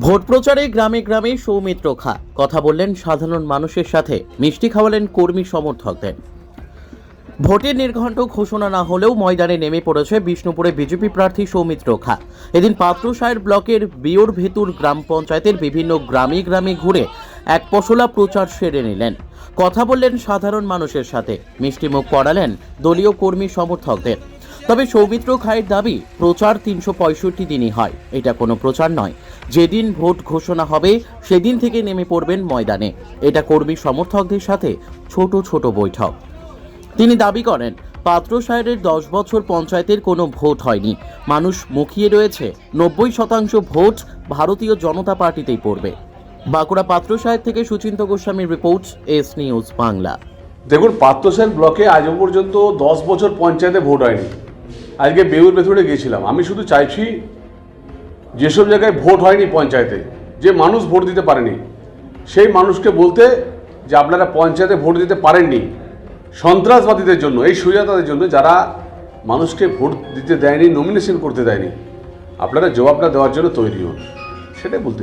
Vote প্রচারে গ্রামে গ্রামে সৌমিত্র খা। কথা বললেন সাধারণ মানুষের সাথে। মিষ্টি খাওয়ালেন কর্মী সমর্থকদের। ভোটের নির্ঘণ্ট ঘোষণা না হলেও ময়দানে নেমে পড়েছে বিষ্ণুপুরে বিজেপি প্রার্থী সৌমিত্র খা। এদিন পাত্রসায়ের ব্লকের বিয়োর ভেতুর গ্রাম পঞ্চায়েতের বিভিন্ন গ্রামে গ্রামে ঘুরে এক পশলা প্রচার সেরে নিলেন। কথা বললেন সাধারণ মানুষের সাথে। মিষ্টিমুখ করালেন দলীয় কর্মী সমর্থকদের। তবে সৌমিত্র খায়ের দাবি, প্রচার তিনশো পঁয়ষট্টি দিনই হয়। এটা কোনো প্রচার নয়। যেদিন ভোট ঘোষণা হবে, সেদিন থেকে নেমে পড়বেন ময়দানে। এটা কর্মী সমর্থকদের সাথে ছোট ছোট বৈঠক। তিনি দাবি করেন পাত্রসাহেরের দশ বছর পঞ্চায়েতের কোনো ভোট হয়নি। মানুষ মুখিয়ে রয়েছে, নব্বই শতাংশ ভোট ভারতীয় জনতা পার্টিতেই পড়বে। বাঁকুড়া পাত্রসাহের থেকে সুচিন্ত গোস্বামীর রিপোর্ট, এস নিউজ বাংলা। দেখুন পাত্রসেন ব্লকে আজও পর্যন্ত দশ বছর পঞ্চায়েতে ভোট হয়নি। আজকে বেউর ভেতরে গিয়েছিলাম। আমি শুধু চাইছি যেসব জায়গায় ভোট হয়নি পঞ্চায়েতে, যে মানুষ ভোট দিতে পারেনি, সেই মানুষকে বলতে যে আপনারা পঞ্চায়েতে ভোট দিতে পারেননি। সন্ত্রাসবাদীদের জন্য, এই সুজাতাদের জন্য যারা মানুষকে ভোট দিতে দেয়নি নমিনেশন করতে দেয়নি, আপনারা জবাবটা দেওয়ার জন্য তৈরি হন। সেটাই বলতে